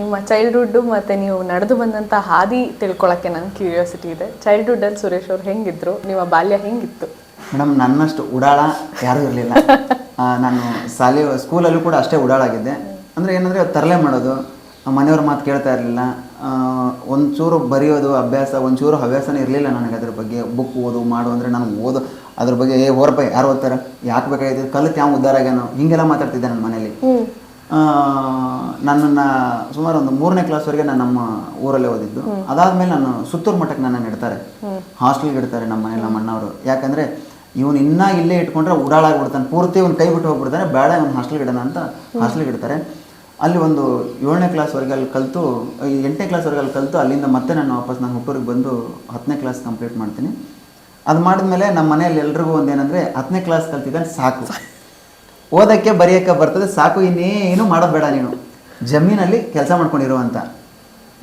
ನಿಮ್ಮ ಚೈಲ್ಡ್ಹುಡ್ ಮತ್ತೆ ನೀವು ನಡೆದು ಬಂದಂತ ಹಾದಿ ತಿಳ್ಕೊಳಕ್ಕೆ ನಂಗೆ ಕ್ಯೂರಿಯಾಸಿಟಿ ಇದೆ. ಚೈಲ್ಡ್ಹುಡ್ ಅಲ್ಲಿ ಸುರೇಶ್ ಅವ್ರು ಹೆಂಗಿದ್ರು? ನಿಮ್ಮ ಬಾಲ್ಯ ಹೆಂಗಿತ್ತು? ಮೇಡಮ್ ನನ್ನಷ್ಟು ಉಡಾಳ ಯಾರೂ ಇರಲಿಲ್ಲ. ನಾನು ಶಾಲೆ ಸ್ಕೂಲಲ್ಲೂ ಕೂಡ ಅಷ್ಟೇ ಉಡಾಳಾಗಿದ್ದೆ. ಅಂದರೆ ಏನಂದರೆ ತರಲೆ ಮಾಡೋದು ಮನೆಯವ್ರ ಮಾತು ಕೇಳ್ತಾ ಇರಲಿಲ್ಲ. ಒಂಚೂರು ಬರೆಯೋದು ಅಭ್ಯಾಸ ಒಂಚೂರು ಹವ್ಯಾಸನೇ ಇರಲಿಲ್ಲ ನನಗೆ ಅದ್ರ ಬಗ್ಗೆ. ಬುಕ್ ಓದು ಮಾಡು ಅಂದರೆ ನಾನು ಓದು ಅದ್ರ ಬಗ್ಗೆ ಏ ಹೋರಪ್ಪ ಯಾರು ಓದ್ತಾರೆ? ಯಾಕೆ ಬೇಕಾಗಿತ್ತು? ಕಲಿತು ಯಾವ ಉದ್ದಾರ ಆಗ್ಯಾನೋ? ಹಿಂಗೆಲ್ಲ ಮಾತಾಡ್ತಿದ್ದೆ ನನ್ನ ಮನೇಲಿ. ನನ್ನನ್ನು ಸುಮಾರು ಒಂದು ಮೂರನೇ ಕ್ಲಾಸ್ವರೆಗೆ ನಾನು ನಮ್ಮ ಊರಲ್ಲೇ ಓದಿದ್ದು. ಅದಾದಮೇಲೆ ನಾನು ಸುತ್ತೂರು ಮಠಕ್ಕೆ ನನ್ನನ್ನು ಇಡ್ತಾರೆ. ಹಾಸ್ಟೆಲ್ಗೆ ಇಡ್ತಾರೆ ನಮ್ಮ ಮನೇಲಿ ನಮ್ಮ ಅಣ್ಣವರು. ಯಾಕಂದರೆ ಇವನು ಇನ್ನೂ ಇಲ್ಲೇ ಇಟ್ಕೊಂಡ್ರೆ ಉಡಾಳಾಗ್ಬಿಡ್ತಾನೆ ಪೂರ್ತಿ ಅವ್ನು ಕೈ ಬಿಟ್ಟು ಹೋಗ್ಬಿಡ್ತಾನೆ. ಬೇಡ ಅವ್ನು ಹಾಸ್ಟೆಲ್ಗೆ ಇಡೋಣ ಅಂತ ಹಾಸ್ಟೆಲ್ಗೆ ಇಡ್ತಾರೆ. ಅಲ್ಲಿ ಒಂದು ಏಳನೇ ಕ್ಲಾಸ್ವರೆಗೆ ಅಲ್ಲಿ ಕಲಿತು ಎಂಟನೇ ಕ್ಲಾಸ್ವರೆಗೆ ಅಲ್ಲಿ ಕಲಿತು ಅಲ್ಲಿಂದ ಮತ್ತೆ ನಾನು ವಾಪಸ್ ನಾನು ಹುಟ್ಟೂರಿಗೆ ಬಂದು ಹತ್ತನೇ ಕ್ಲಾಸ್ ಕಂಪ್ಲೀಟ್ ಮಾಡ್ತೀನಿ. ಅದು ಮಾಡಿದ್ಮೇಲೆ ನಮ್ಮ ಮನೆಯಲ್ಲಿ ಎಲ್ರಿಗೂ ಒಂದೇನಂದರೆ ಹತ್ತನೇ ಕ್ಲಾಸ್ ಕಲ್ತಿದ್ದಾನೆ ಸಾಕು. ಓದಕ್ಕೆ ಬರೆಯೋಕ್ಕೆ ಬರ್ತದೆ. ಸಾಕು ಇನ್ನೇನು ಮಾಡೋದು ಬೇಡ ನೀನು. ಜಮೀನಲ್ಲಿ ಕೆಲಸ ಮಾಡ್ಕೊಂಡಿರೋ ಅಂತ.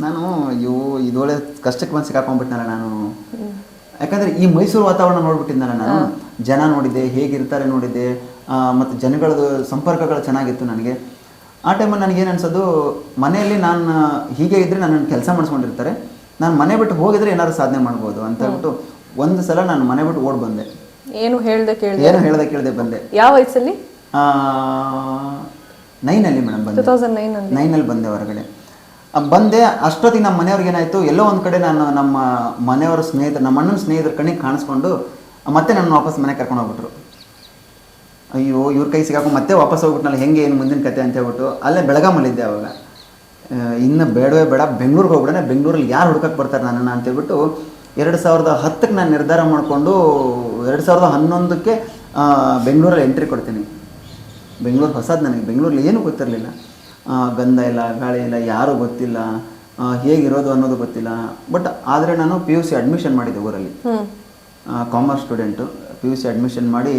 ನಾನು ಅಯ್ಯೋ ಇದೊಳ್ಳೆ ಕಷ್ಟಕ್ಕೆ ಬಂದು ಸಿಕ್ಕಾಕೊಂಡ್ಬಿಟ್ನಲ್ಲ ನಾನು. ಯಾಕಂದ್ರೆ ಈ ಮೈಸೂರು ವಾತಾವರಣ ನೋಡ್ಬಿಟ್ಟಿದ್ನಲ್ಲ ನಾನು. ಜನ ನೋಡಿದ್ದೆ ಹೇಗಿರ್ತಾರೆ ನೋಡಿದ್ದೆ. ಮತ್ತು ಜನಗಳದ್ದು ಸಂಪರ್ಕಗಳು ಚೆನ್ನಾಗಿತ್ತು ನನಗೆ. ಆ ಟೈಮಲ್ಲಿ ನನಗೇನು ಅನ್ಸೋದು ಮನೆಯಲ್ಲಿ ನಾನು ಹೀಗೆ ಇದ್ದರೆ ನನ್ನನ್ನು ಕೆಲಸ ಮಾಡಿಸ್ಕೊಂಡಿರ್ತಾರೆ. ನಾನು ಮನೆ ಬಿಟ್ಟು ಹೋಗಿದ್ರೆ ಏನಾದ್ರು ಸಾಧನೆ ಮಾಡ್ಬೋದು ಅಂತ ಹೇಳ್ಬಿಟ್ಟು ಒಂದು ಸಲ ನಾನು ಮನೆ ಬಿಟ್ಟು ಓಡ್ ಬಂದೆ. ಏನು ಹೇಳ್ದೆ ಕೇಳ್ದೆ? ಏನು ಹೇಳ್ದೆ ಕೇಳ್ದೆ ಬಂದೆ. ಯಾವ ವಯಸ್ಸಲ್ಲಿ? ನೈನಲ್ಲಿ ಮೇಡಮ್ ಬಂದೆ. ನೈನಲ್ಲಿ ಬಂದೆ ಹೊರಗಡೆ. ಬಂದೆ ಅಷ್ಟೊತ್ತಿಗೆ ನಮ್ಮ ಮನೆಯವ್ರಿಗೆ ಏನಾಯಿತು ಎಲ್ಲೋ ಒಂದು ಕಡೆ ನಾನು ನಮ್ಮ ಮನೆಯವರ ಸ್ನೇಹಿತರು ನಮ್ಮ ಅಣ್ಣನ ಸ್ನೇಹಿತರ ಕಣ್ಣಿಗೆ ಕಾಣಿಸ್ಕೊಂಡು ಮತ್ತೆ ನನ್ನ ವಾಪಸ್ ಮನೆ ಕರ್ಕೊಂಡು ಹೋಗ್ಬಿಟ್ರು. ಅಯ್ಯೋ ಇವ್ರ ಕೈ ಸಿಗಾಕೊಂಡು ಮತ್ತೆ ವಾಪಸ್ ಹೋಗ್ಬಿಟ್ನಲ್ಲ ಹೆಂಗೆ ಏನು ಮುಂದಿನ ಕತೆ ಅಂತ ಹೇಳ್ಬಿಟ್ಟು ಅಲ್ಲೇ ಬೆಳಗಾಮಲ್ಲಿದ್ದೆ ಅವಾಗ. ಇನ್ನು ಬೇಡವೇ ಬೇಡ ಬೆಂಗಳೂರಿಗೆ ಹೋಗ್ಬಿಡೋಣ ಬೆಂಗಳೂರಲ್ಲಿ ಯಾರು ಹುಡ್ಕಕ್ಕೆ ಬರ್ತಾರೆ ನನ್ನನ್ನು ಅಂತ ಹೇಳ್ಬಿಟ್ಟು ಎರಡು ಸಾವಿರದ ಹತ್ತಕ್ಕೆ ನಾನು ನಿರ್ಧಾರ ಮಾಡಿಕೊಂಡು ಎರಡು ಸಾವಿರದ ಹನ್ನೊಂದಕ್ಕೆ ಬೆಂಗಳೂರಲ್ಲಿ ಎಂಟ್ರಿ ಕೊಡ್ತೀನಿ. ಬೆಂಗಳೂರು ಹೊಸದು ನನಗೆ. ಬೆಂಗಳೂರಲ್ಲಿ ಏನೂ ಗೊತ್ತಿರಲಿಲ್ಲ. ಗಂಧ ಇಲ್ಲ ಗಾಳಿ ಇಲ್ಲ ಯಾರೂ ಗೊತ್ತಿಲ್ಲ ಹೇಗಿರೋದು ಅನ್ನೋದು ಗೊತ್ತಿಲ್ಲ. ಬಟ್ ಆದರೆ ನಾನು ಪಿ ಯು ಸಿ ಅಡ್ಮಿಷನ್ ಮಾಡಿದ್ದೆ ಊರಲ್ಲಿ. Commerce student P U C admission ಮಾಡಿ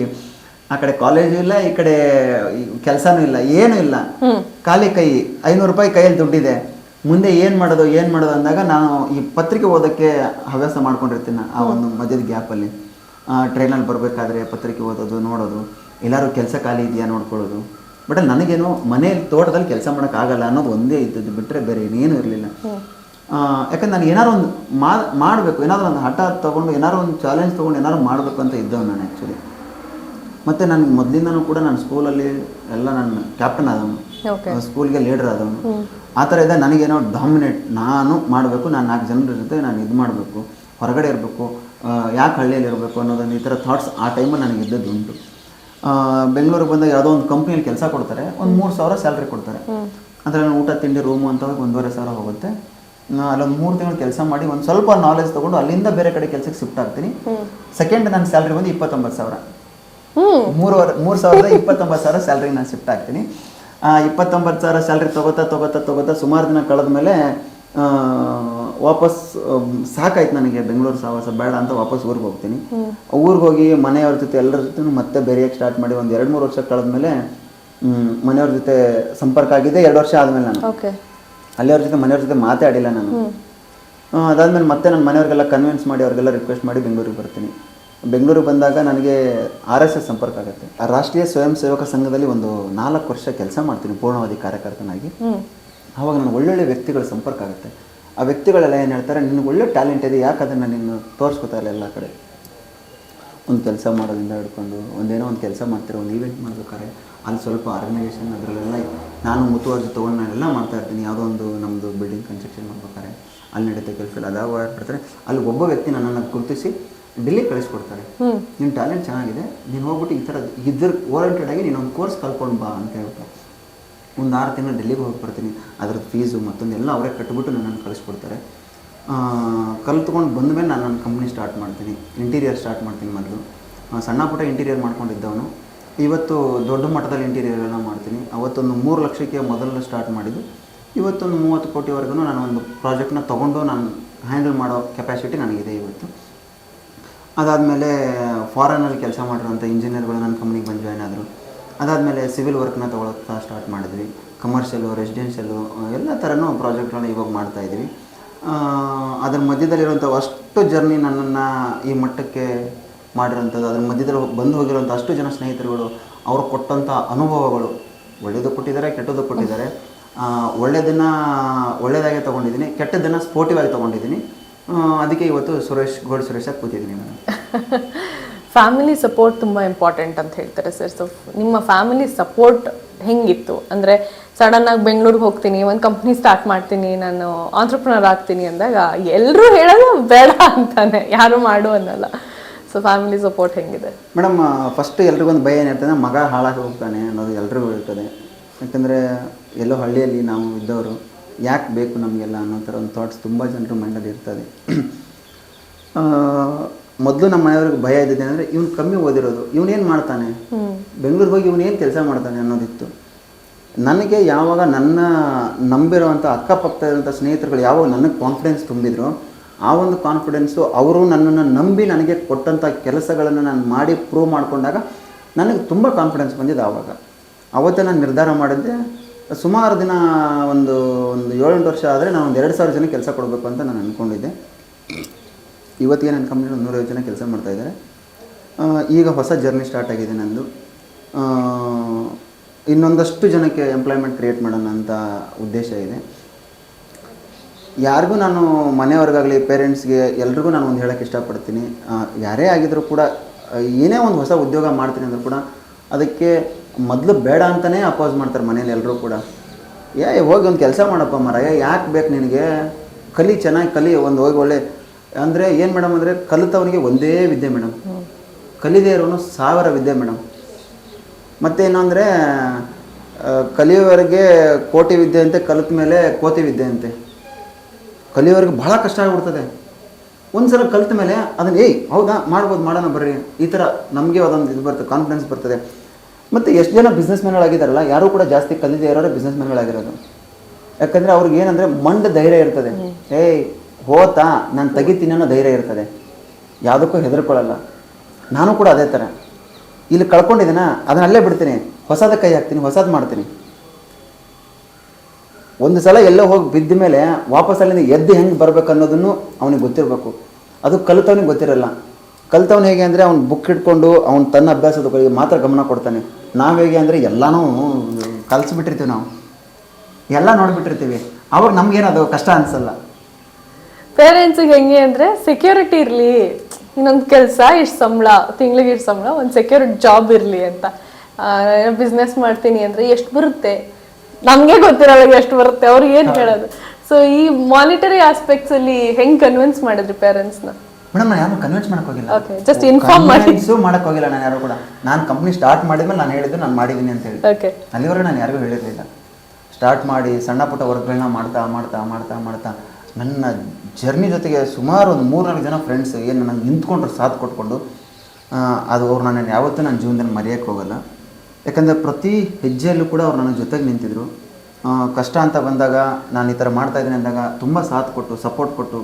ಆ ಕಡೆ ಕಾಲೇಜು ಇಲ್ಲ ಈ ಕಡೆ ಕೆಲಸನೂ ಇಲ್ಲ ಏನೂ ಇಲ್ಲ. ಖಾಲಿ ಕೈ ಐನೂರು ರೂಪಾಯಿ ಕೈಯಲ್ಲಿ ದುಡ್ಡಿದೆ. ಮುಂದೆ ಏನು ಮಾಡೋದು ಏನು ಮಾಡೋದು ಅಂದಾಗ ನಾನು ಈ ಪತ್ರಿಕೆ ಓದೋಕ್ಕೆ ಹವ್ಯಾಸ ಮಾಡ್ಕೊಂಡಿರ್ತೀನಿ ಆ ಒಂದು ಮಧ್ಯದ ಗ್ಯಾಪಲ್ಲಿ ಟ್ರೈನಲ್ಲಿ ಬರಬೇಕಾದ್ರೆ ಪತ್ರಿಕೆ ಓದೋದು ನೋಡೋದು. ಎಲ್ಲರೂ ಕೆಲಸ ಖಾಲಿ ಇದೆಯಾ ನೋಡ್ಕೊಳ್ಳೋದು? ಬಟ್ ನನಗೇನು ಮನೆಯಲ್ಲಿ ತೋಟದಲ್ಲಿ ಕೆಲಸ ಮಾಡೋಕ್ಕಾಗಲ್ಲ ಅನ್ನೋದು ಒಂದೇ ಇದ್ದದ್ದು ಬಿಟ್ಟರೆ ಬೇರೆ ಏನೇನೂ ಇರಲಿಲ್ಲ. ಯಾಕಂದ್ರೆ ನಾನು ಏನಾರು ಒಂದು ಮಾಡಬೇಕು ಏನಾದರೂ ಒಂದು ಹಠ ತೊಗೊಂಡು ಏನಾರು ಒಂದು ಚಾಲೆಂಜ್ ತೊಗೊಂಡು ಏನಾರು ಮಾಡಬೇಕು ಅಂತ ಇದ್ದವ್ ನಾನು ಆ್ಯಕ್ಚುಲಿ ಮತ್ತು ನನಗೆ ಮೊದಲಿಂದನೂ ಕೂಡ ನಾನು ಸ್ಕೂಲಲ್ಲಿ ಎಲ್ಲ ನಾನು ಕ್ಯಾಪ್ಟನ್ ಆದವನು. ಸ್ಕೂಲ್ಗೆ ಲೀಡರ್ ಆದವನು. ಆ ಥರ ಇದೆ ನನಗೇನೋ ಡಾಮಿನೇಟ್ ನಾನು ಮಾಡಬೇಕು ನಾನು ನಾಲ್ಕು ಜನರ ಜೊತೆ ನಾನು ಇದು ಮಾಡಬೇಕು ಹೊರಗಡೆ ಇರಬೇಕು ಯಾಕೆ ಹಳ್ಳಿಯಲ್ಲಿ ಇರಬೇಕು ಅನ್ನೋದೊಂದು ಈ ಥರ ಥಾಟ್ಸ್ ಆ ಟೈಮಲ್ಲಿ ನನಗೆ ಇದ್ದದ್ದು ಉಂಟು ಬೆಂಗಳೂರಿಗೆ ಬಂದಾಗ ಯಾವುದೋ ಒಂದು ಕಂಪ್ನಿಯಲ್ಲಿ ಕೆಲಸ ಕೊಡ್ತಾರೆ, ಒಂದು ಮೂರು ಸಾವಿರ ಸ್ಯಾಲ್ರಿ ಕೊಡ್ತಾರೆ. ಅದರಲ್ಲಿ ಊಟ, ತಿಂಡಿ ರೂಮು ಅಂತ ಹೋಗಿ ಒಂದೂವರೆ ಸಾವಿರ ಹೋಗುತ್ತೆ. ಅಲ್ಲೊಂದು ಮೂರು ತಿಂಗಳು ಕೆಲಸ ಮಾಡಿ ಒಂದು ಸ್ವಲ್ಪ ನಾಲೆಜ್ ತೊಗೊಂಡು ಅಲ್ಲಿಂದ ಬೇರೆ ಕಡೆ ಕೆಲಸಕ್ಕೆ ಶಿಫ್ಟ್ ಆಗ್ತೀನಿ. ಸೆಕೆಂಡ್ ನನ್ನ ಸ್ಯಾಲ್ರಿ ಬಂದು ಇಪ್ಪತ್ತೊಂಬತ್ತು ಸಾವಿರ. ಮೂರುವರೆ, ಮೂರು ಸಾವಿರದ ಇಪ್ಪತ್ತೊಂಬತ್ತು ಸಾವಿರ ಸ್ಯಾಲ್ರಿ ನಾನು ಶಿಫ್ಟ್ ಆಗ್ತೀನಿ. ಇಪ್ಪತ್ತೊಂಬತ್ತು ಸಾವಿರ ಸ್ಯಾಲ್ರಿ ತೊಗೋತಾ ತೊಗೋತಾ ತೊಗೋತಾ ಸುಮಾರು ದಿನ ಕಳೆದ ಮೇಲೆ ವಾಪಸ್ ಸಾಕಾಯ್ತು ನನಗೆ ಬೆಂಗಳೂರು ಸಹವಾಸ ಬೇಡ ಅಂತ ವಾಪಸ್ ಊರಿಗೆ ಹೋಗ್ತೀನಿ. ಊರಿಗೆ ಹೋಗಿ ಮನೆಯವ್ರ ಜೊತೆ ಎಲ್ಲರ ಜೊತೆ ಮತ್ತೆ ಬೆರೆಯೋಕ್ಕೆ ಸ್ಟಾರ್ಟ್ ಮಾಡಿ ಒಂದು ಎರಡು ಮೂರು ವರ್ಷ ಕಳೆದ್ಮೇಲೆ ಮನೆಯವ್ರ ಜೊತೆ ಸಂಪರ್ಕ ಆಗಿದೆ ಎರಡು ವರ್ಷ ಆದಮೇಲೆ ನಾನು. ಅಲ್ಲಿಯವ್ರ ಜೊತೆ ಮನೆಯವ್ರ ಜೊತೆ ಮಾತಾಡಿಲ್ಲ ನಾನು. ಅದಾದ್ಮೇಲೆ ಮತ್ತೆ ನನ್ನ ಮನೆಯವ್ರಿಗೆಲ್ಲ ಕನ್ವಿನ್ಸ್ ಮಾಡಿ ಅವ್ರಿಗೆಲ್ಲ ರಿಕ್ವೆಸ್ಟ್ ಮಾಡಿ ಬೆಂಗಳೂರಿಗೆ ಬರ್ತೀನಿ. ಬೆಂಗಳೂರಿಗೆ ಬಂದಾಗ ನನಗೆ ಆರ್ ಎಸ್ ಎಸ್ ಸಂಪರ್ಕ ಆಗುತ್ತೆ. ಆ ರಾಷ್ಟ್ರೀಯ ಸ್ವಯಂ ಸೇವಕ ಸಂಘದಲ್ಲಿ ಒಂದು ನಾಲ್ಕು ವರ್ಷ ಕೆಲಸ ಮಾಡ್ತೀನಿ ಪೂರ್ಣಾವಧಿ ಕಾರ್ಯಕರ್ತನಾಗಿ. ಆವಾಗ ನನಗೆ ಒಳ್ಳೊಳ್ಳೆ ವ್ಯಕ್ತಿಗಳ ಸಂಪರ್ಕ ಆಗುತ್ತೆ. ಆ ವ್ಯಕ್ತಿಗಳೆಲ್ಲ ಏನು ಹೇಳ್ತಾರೆ ನಿನಗೆ ಒಳ್ಳೆ ಟ್ಯಾಲೆಂಟ್ ಇದೆ ಯಾಕೆ ಅದನ್ನು ನೀನು ತೋರಿಸ್ಕೊತಾ ಇಲ್ಲ ಎಲ್ಲ ಕಡೆ? ಒಂದು ಕೆಲಸ ಮಾಡೋದ್ರಿಂದ ಹಿಡ್ಕೊಂಡು ಒಂದೇನೋ ಒಂದು ಕೆಲಸ ಮಾಡ್ತಾರೆ ಒಂದು ಈವೆಂಟ್ ಮಾಡ್ಬೇಕಾದ್ರೆ ಅಲ್ಲಿ ಸ್ವಲ್ಪ ಆರ್ಗನೈಸೇಷನ್ ಅದರಲ್ಲೆಲ್ಲ ನಾನು ಮುತುವರ್ಜಿ ತೊಗೊಂಡು ನಾನೆಲ್ಲ ಮಾಡ್ತಾ ಇರ್ತೀನಿ. ಯಾವುದೋ ಒಂದು ನಮ್ಮದು ಬಿಲ್ಡಿಂಗ್ ಕನ್ಸ್ಟ್ರಕ್ಷನ್ ಮಾಡ್ಬೇಕಾದ್ರೆ ಅಲ್ಲಿ ನಡೀತಾ ಕೆಲಸ ಅದಾವ ಬರ್ತಾರೆ ಅಲ್ಲಿ ಒಬ್ಬ ವ್ಯಕ್ತಿ ನನ್ನನ್ನು ಗುರುತಿಸಿ ಡೆಲ್ಲಿ ಕಳಿಸ್ಕೊಡ್ತಾರೆ. ನಿನ್ನ ಟ್ಯಾಲೆಂಟ್ ಚೆನ್ನಾಗಿದೆ ನೀನು ಹೋಗ್ಬಿಟ್ಟು ಈ ಥರ ಇದ್ರ ಓರಿಯೆಂಟೆಡ್ ಆಗಿ ನೀನು ಒಂದು ಕೋರ್ಸ್ ಕಲ್ಕೊಂಡು ಬಾ ಅಂತ ಹೇಳ್ಬಿಟ್ಟು ಒಂದು ಆರು ತಿಂಗಳು ಡೆಲ್ಲಿಗೆ ಹೋಗಿ ಬರ್ತೀನಿ. ಅದ್ರದ್ದು ಫೀಸು ಮತ್ತೊಂದೆಲ್ಲ ಅವರೇ ಕಟ್ಬಿಟ್ಟು ನನ್ನನ್ನು ಕಳಿಸ್ಕೊಡ್ತಾರೆ. ಕಲ್ತ್ಕೊಂಡು ಬಂದ ಮೇಲೆ ನಾನು ನನ್ನ ಕಂಪ್ನಿ ಸ್ಟಾರ್ಟ್ ಮಾಡ್ತೀನಿ. ಇಂಟೀರಿಯರ್ ಸ್ಟಾರ್ಟ್ ಮಾಡ್ತೀನಿ ಮೊದಲು. ಸಣ್ಣ ಪುಟ್ಟ ಇಂಟೀರಿಯರ್ ಮಾಡ್ಕೊಂಡಿದ್ದವನು. ಇವತ್ತು ದೊಡ್ಡ ಮಟ್ಟದಲ್ಲಿ ಇಂಟೀರಿಯರ್ ಎಲ್ಲ ಮಾಡ್ತೀನಿ. ಅವತ್ತೊಂದು ಮೂರು ಲಕ್ಷಕ್ಕೆ ಮೊದಲು ಸ್ಟಾರ್ಟ್ ಮಾಡಿದ್ದು. ಇವತ್ತೊಂದು ಮೂವತ್ತು ಕೋಟಿವರೆಗೂ ನಾನು ಒಂದು ಪ್ರಾಜೆಕ್ಟ್ನ ತೊಗೊಂಡು ನಾನು ಹ್ಯಾಂಡಲ್ ಮಾಡೋ ಕೆಪಾಸಿಟಿ ನನಗಿದೆ ಇವತ್ತು. ಅದಾದಮೇಲೆ ಫಾರಿನಲ್ಲಿ ಕೆಲಸ ಮಾಡಿರೋಂಥ ಇಂಜಿನಿಯರ್ಗಳು ನನ್ನ ಕಂಪ್ನಿಗೆ ಬಂದು ಜಾಯ್ನ್ ಆದರು. ಅದಾದಮೇಲೆ ಸಿವಿಲ್ ವರ್ಕ್ನ ತೊಗೊಳಕ್ಕೆ ಸ್ಟಾರ್ಟ್ ಮಾಡಿದ್ವಿ. ಕಮರ್ಷಿಯಲು ರೆಸಿಡೆನ್ಷಿಯಲು ಎಲ್ಲ ಥರನೂ ಪ್ರಾಜೆಕ್ಟ್ಗಳನ್ನ ಇವಾಗ ಮಾಡ್ತಾಯಿದ್ವಿ ಅದ್ರ ಮಧ್ಯದಲ್ಲಿರುವಂಥ ಅಷ್ಟು ಜರ್ನಿ ನನ್ನನ್ನು ಈ ಮಟ್ಟಕ್ಕೆ ಮಾಡಿರೋಂಥದ್ದು ಅದ್ರ ಮಧ್ಯದಲ್ಲಿ ಬಂದು ಹೋಗಿರೋಂಥ ಅಷ್ಟು ಜನ ಸ್ನೇಹಿತರುಗಳು ಅವರು ಕೊಟ್ಟಂಥ ಅನುಭವಗಳು ಒಳ್ಳೆಯದು ಕೊಟ್ಟಿದ್ದಾರೆ, ಕೆಟ್ಟದ್ದು ಕೊಟ್ಟಿದ್ದಾರೆ. ಒಳ್ಳೆಯದನ್ನು ಒಳ್ಳೆಯದಾಗೆ ತೊಗೊಂಡಿದ್ದೀನಿ, ಕೆಟ್ಟದ್ದನ್ನು ಸ್ಪೋರ್ಟಿವ್ ಆಗಿ ತೊಗೊಂಡಿದ್ದೀನಿ. ಅದಕ್ಕೆ ಇವತ್ತು ಸುರೇಶ್ ಗೋಲ್ಡ್ ಸುರೇಶಾಗಿ ಕೂತಿದ್ದೀನಿ ಮೇಡಮ್ ಫ್ಯಾಮಿಲಿ ಸಪೋರ್ಟ್ ತುಂಬ ಇಂಪಾರ್ಟೆಂಟ್ ಅಂತ ಹೇಳ್ತಾರೆ ಸರ್ ಸೊ ನಿಮ್ಮ ಫ್ಯಾಮಿಲಿ ಸಪೋರ್ಟ್ ಹೆಂಗಿತ್ತು? ಅಂದರೆ ಸಡನ್ನಾಗಿ ಬೆಂಗಳೂರಿಗೆ ಹೋಗ್ತೀನಿ, ಒಂದು ಕಂಪ್ನಿ ಸ್ಟಾರ್ಟ್ ಮಾಡ್ತೀನಿ, ನಾನು ಆಂಟ್ರಪ್ರನರ್ ಆಗ್ತೀನಿ ಅಂದಾಗ ಎಲ್ಲರೂ ಹೇಳೋದು ಬೇಡ ಅಂತಾನೆ, ಯಾರು ಮಾಡು ಅನ್ನಲ್ಲ. ಸೊ ಫ್ಯಾಮಿಲಿ ಸಪೋರ್ಟ್ ಹೆಂಗಿದೆ? ಮೇಡಮ್ ಫಸ್ಟ್ ಎಲ್ರಿಗೊಂದು ಭಯ ಏನಿರ್ತದೆ, ಮಗ ಹಾಳಾಗಿ ಹೋಗ್ತಾನೆ ಅನ್ನೋದು ಎಲ್ರಿಗೂ ಇರ್ತದೆ. ಯಾಕಂದರೆ, ಎಲ್ಲೋ ಹಳ್ಳಿಯಲ್ಲಿ ನಾವು ಇದ್ದವರು, ಯಾಕೆ ಬೇಕು ನಮಗೆಲ್ಲ ಅನ್ನೋ ಥರ ಒಂದು ಥಾಟ್ಸ್ ತುಂಬ ಜನರ ಮೈಂಡಲ್ಲಿ ಇರ್ತದೆ. ಮೊದಲು ನಮ್ಮ ಮನೆಯವ್ರಿಗೆ ಭಯ ಇದ್ದಿದೆ ಅಂದರೆ ಇವ್ನು ಕಮ್ಮಿ ಓದಿರೋದು ಇವನೇನು ಮಾಡ್ತಾನೆ? ಬೆಂಗಳೂರಿಗೆ ಹೋಗಿ ಇವನೇನು ಕೆಲಸ ಮಾಡ್ತಾನೆ ಅನ್ನೋದಿತ್ತು. ನನಗೆ ಯಾವಾಗ ನನ್ನ ನಂಬಿರುವಂಥ ಅಕ್ಕಪಕ್ಕದಂಥ ಸ್ನೇಹಿತರುಗಳು ಯಾವಾಗ ನನಗೆ ಕಾನ್ಫಿಡೆನ್ಸ್ ತುಂಬಿದ್ರು ಆ ಒಂದು ಕಾನ್ಫಿಡೆನ್ಸು ಅವರು ನನ್ನನ್ನು ನಂಬಿ ನನಗೆ ಕೊಟ್ಟಂಥ ಕೆಲಸಗಳನ್ನು ನಾನು ಮಾಡಿ ಪ್ರೂವ್ ಮಾಡಿಕೊಂಡಾಗ ನನಗೆ ತುಂಬ ಕಾನ್ಫಿಡೆನ್ಸ್ ಬಂದಿದೆ ಆವಾಗ. ಅವತ್ತೇ ನಾನು ನಿರ್ಧಾರ ಮಾಡಿದ್ದೆ ಸುಮಾರು ದಿನ ಒಂದು ಒಂದು ಏಳೆಂಟು ವರ್ಷ ಆದರೆ ನಾನು ಒಂದು ಎರಡು ಸಾವಿರ ಜನ ಕೆಲಸ ಕೊಡಬೇಕು ಅಂತ ನಾನು ಅಂದ್ಕೊಂಡಿದ್ದೆ ಇವತ್ತಿಗೆ ನನ್ನ ಕಂಪ್ನಿ ಒಂದು ನೂರೈವತ್ತು ಜನ ಕೆಲಸ ಮಾಡ್ತಾಯಿದ್ದಾರೆ ಈಗ ಹೊಸ ಜರ್ನಿ ಸ್ಟಾರ್ಟ್ ಆಗಿದೆ ನಂದು. ಇನ್ನೊಂದಷ್ಟು ಜನಕ್ಕೆ ಎಂಪ್ಲಾಯ್ಮೆಂಟ್ ಕ್ರಿಯೇಟ್ ಮಾಡೋಣ ಅಂತ ಉದ್ದೇಶ ಇದೆ. ಯಾರಿಗೂ ನಾನು ಮನೆಯವ್ರಿಗಾಗಲಿ ಪೇರೆಂಟ್ಸ್ಗೆ ಎಲ್ರಿಗೂ ನಾನು ಒಂದು ಹೇಳೋಕ್ಕೆ ಇಷ್ಟಪಡ್ತೀನಿ. ಯಾರೇ ಆಗಿದ್ರೂ ಕೂಡ, ಏನೇ ಒಂದು ಹೊಸ ಉದ್ಯೋಗ ಮಾಡ್ತೀನಿ ಅಂದರೂ ಕೂಡ ಅದಕ್ಕೆ ಮೊದಲು ಬೇಡ ಅಂತಲೇ ಅಪೋಸ್ ಮಾಡ್ತಾರೆ ಮನೇಲಿ ಎಲ್ಲರೂ ಕೂಡ. ಏ, ಹೋಗಿ ಒಂದು ಕೆಲಸ ಮಾಡಪ್ಪ ಮರ ಯಾಕೆ ಬೇಕು ನಿನಗೆ? ಕಲಿ ಚೆನ್ನಾಗಿ ಕಲಿ, ಒಂದು ಹೋಗಿ ಒಳ್ಳೆ ಅಂದರೆ ಏನು ಮೇಡಮ್ ಅಂದರೆ ಕಲಿತವನಿಗೆ ಒಂದೇ ವಿದ್ಯೆ ಮೇಡಮ್. ಕಲಿದೇ ಇರೋನು ಸಾವಿರ ವಿದ್ಯೆ ಮೇಡಮ್. ಮತ್ತೇನು ಅಂದರೆ ಕಲಿಯೋವರೆಗೆ ಕೋಟಿ ವಿದ್ಯೆ ಅಂತೆ ಕಲಿತ ಮೇಲೆ ಕೋತಿ ವಿದ್ಯೆ ಅಂತೆ. ಕಲಿಯೋವರೆಗೆ ಬಹಳ ಕಷ್ಟ ಆಗಿಬಿಡ್ತದೆ. ಒಂದು ಸಲ ಕಲಿತ ಮೇಲೆ ಅದನ್ನ ಏಯ್ ಹೌದಾ? ಮಾಡ್ಬೋದು ಮಾಡೋಣ ಬರ್ರಿ. ಈ ಥರ ನಮಗೆ ಅದೊಂದು ಇದು ಬರ್ತದೆ ಕಾನ್ಫಿಡೆನ್ಸ್ ಬರ್ತದೆ. ಮತ್ತು ಎಷ್ಟು ಜನ ಬಿಸ್ನೆಸ್ ಮ್ಯಾನ್ಗಳಾಗಿದ್ದಾರಲ್ಲ ಯಾರೂ ಕೂಡ ಜಾಸ್ತಿ ಕಲಿದೇ ಇರೋರು ಬಿಸ್ನೆಸ್ ಮ್ಯಾನ್ಗಳಾಗಿರೋದು ಯಾಕಂದರೆ ಅವ್ರಿಗೆ ಏನಂದರೆ ಮಂಡ ಧೈರ್ಯ ಇರ್ತದೆ. ಏಯ್ ಹೋತಾ ನಾನು ತೆಗಿತೀನಿ ಅನ್ನೋ ಧೈರ್ಯ ಇರ್ತದೆ. ಯಾವುದಕ್ಕೂ ಹೆದರ್ಕೊಳ್ಳಲ್ಲ. ನಾನು ಕೂಡ ಅದೇ ಥರ ಇಲ್ಲಿ ಕಳ್ಕೊಂಡಿದ್ದೀನ ಅದನ್ನ ಅಲ್ಲೇ ಬಿಡ್ತೀನಿ. ಹೊಸದ ಕೈ ಹಾಕ್ತೀನಿ, ಹೊಸದು ಮಾಡ್ತೀನಿ. ಒಂದು ಸಲ ಎಲ್ಲೋ ಹೋಗಿ ಬಿದ್ದ ಮೇಲೆ ವಾಪಸ್ ಅಲ್ಲಿಂದ ಎದ್ದು ಹೆಂಗೆ ಬರಬೇಕು ಅನ್ನೋದನ್ನು ಅವನಿಗೆ ಗೊತ್ತಿರಬೇಕು. ಅದು ಕಲಿತವನಿಗೆ ಗೊತ್ತಿರಲ್ಲ. ಕಲಿತವನು ಹೇಗೆ ಅಂದರೆ ಅವ್ನು ಬುಕ್ ಇಟ್ಕೊಂಡು ಅವ್ನು ತನ್ನ ಅಭ್ಯಾಸದ ಕಡೆಗೆ ಮಾತ್ರ ಗಮನ ಕೊಡ್ತಾನೆ. ನಾವು ಹೇಗೆ ಅಂದರೆ ಎಲ್ಲನೂ ಕಲಿಸ್ಬಿಟ್ಟಿರ್ತೀವಿ ನಾವು. ಎಲ್ಲ ನೋಡಿಬಿಟ್ಟಿರ್ತೀವಿ. ಅವಾಗ ನಮಗೇನದು ಕಷ್ಟ ಅನಿಸಲ್ಲ. ಪೇರೆಂಟ್ಸಿಗೆ ಹೆಂಗೆ ಅಂದರೆ ಸೆಕ್ಯೂರಿಟಿ ಇರಲಿ ಇನ್ನೊಂದು ಕೆಲಸ ಇಷ್ಟು ಸಂಬಳ ತಿಂಗಳಿಗೆ ಇಷ್ಟು ಸಂಬಳ ಒಂದು ಸೆಕ್ಯೂರಿಟಿ ಜಾಬ್ ಇರಲಿ ಅಂತ. ಬಿಸ್ನೆಸ್ ಮಾಡ್ತೀನಿ ಅಂದರೆ ಎಷ್ಟು ಬರುತ್ತೆ? ನಮಗೆ ಗೊತ್ತಿರಲ್ಲ ಎಷ್ಟು ಬರುತ್ತೆ ಅವ್ರಿಗೆ ಏನು ಹೇಳೋದು? ಸೊ ಈ ಮಾನಿಟರಿ ಆಸ್ಪೆಕ್ಟ್ಸ್ ಅಲ್ಲಿ ಹೆಂಗ್ ಕನ್ವಿನ್ಸ್ ಮಾಡಿದ್ರಿ ಪೇರೆಂಟ್ಸ್ನ ಮೇಡಮ್ ನಾನು ಯಾರು ಕನ್ವಿನ್ಸ್ ಮಾಡಕ್ ಹೋಗಿಲ್ಲ. ಓಕೆ ಜಸ್ಟ್ ಇನ್ಫಾರ್ಮ್ ಮಾಡಿ. ಮಾಡಕ್ ಹೋಗಿಲ್ಲ ನಾನು ಯಾರು ಕೂಡ. ನಾನು ಕಂಪ್ನಿ ಸ್ಟಾರ್ಟ್ ಮಾಡಿದ್ಮೇಲೆ ನಾನು ಹೇಳಿದ್ದು ನಾನು ಮಾಡಿದ್ದೀನಿ ಅಂತ ಹೇಳಿ. ಓಕೆ ಅಲ್ಲಿವರೆಗೆ ನಾನು ಯಾರಿಗೂ ಹೇಳಿರಲಿಲ್ಲ. ಸ್ಟಾರ್ಟ್ ಮಾಡಿ ಸಣ್ಣ ಪುಟ್ಟ ವರ್ಕ್ಗಳನ್ನ ಮಾಡ್ತಾ ಮಾಡ್ತಾ ಮಾಡ್ತಾ ಮಾಡ್ತಾ ನನ್ನ ಜರ್ನಿ ಜೊತೆಗೆ ಸುಮಾರು ಒಂದು ಮೂರ್ನಾಲ್ಕು ಜನ ಫ್ರೆಂಡ್ಸ್ ಏನು ನನಗೆ ನಿಂತ್ಕೊಂಡ್ರು, ಸಾಥ್ ಕೊಟ್ಕೊಂಡು ಅದು ಅವ್ರು ನಾನು ಯಾವತ್ತೂ ನನ್ನ ಜೀವನದಲ್ಲಿ ಮರೆಯೋಕ್ಕೆ ಹೋಗಲ್ಲ. ಯಾಕಂದರೆ ಪ್ರತಿ ಹೆಜ್ಜೆಯಲ್ಲೂ ಕೂಡ ಅವ್ರು ನನ್ನ ಜೊತೆಗೆ ನಿಂತಿದ್ರು. ಕಷ್ಟ ಅಂತ ಬಂದಾಗ, ನಾನು ಈ ಥರ ಮಾಡ್ತಾ ಇದ್ದೀನಿ ಅಂದಾಗ ತುಂಬ ಸಾಥ್ ಕೊಟ್ಟು ಸಪೋರ್ಟ್ ಕೊಟ್ಟು,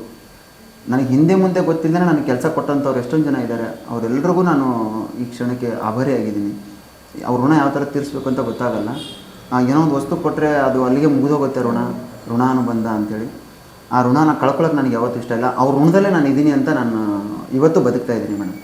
ನನಗೆ ಹಿಂದೆ ಮುಂದೆ ಗೊತ್ತಿಲ್ಲದೆ ನನಗೆ ಕೆಲಸ ಕೊಟ್ಟಂಥವ್ರು ಎಷ್ಟೊಂದು ಜನ ಇದ್ದಾರೆ. ಅವರೆಲ್ಲರಿಗೂ ನಾನು ಈ ಕ್ಷಣಕ್ಕೆ ಆಭಾರಿಯಾಗಿದ್ದೀನಿ ಅವ್ರ ಋಣ ಯಾವ ಥರ ತೀರಿಸ್ಬೇಕು ಅಂತ ಗೊತ್ತಾಗಲ್ಲ. ಏನೋ ಒಂದು ವಸ್ತು ಕೊಟ್ಟರೆ ಅದು ಅಲ್ಲಿಗೆ ಮುಗಿದೋಗುತ್ತೆ ಋಣ. ಋಣಾನುಬಂಧ ಅಂತೇಳಿ. ಆ ಋಣನ ಕಳ್ಕೊಳ್ಳೋಕೆ ನನಗೆ ಯಾವತ್ತೂ ಇಷ್ಟ ಇಲ್ಲ. ಅವ್ರ ಋಣದಲ್ಲೇ ನಾನು ಇದ್ದೀನಿ ಅಂತ ನಾನು ಇವತ್ತು ಬದುಕ್ತಾ ಇದ್ದೀನಿ ಮೇಡಮ್.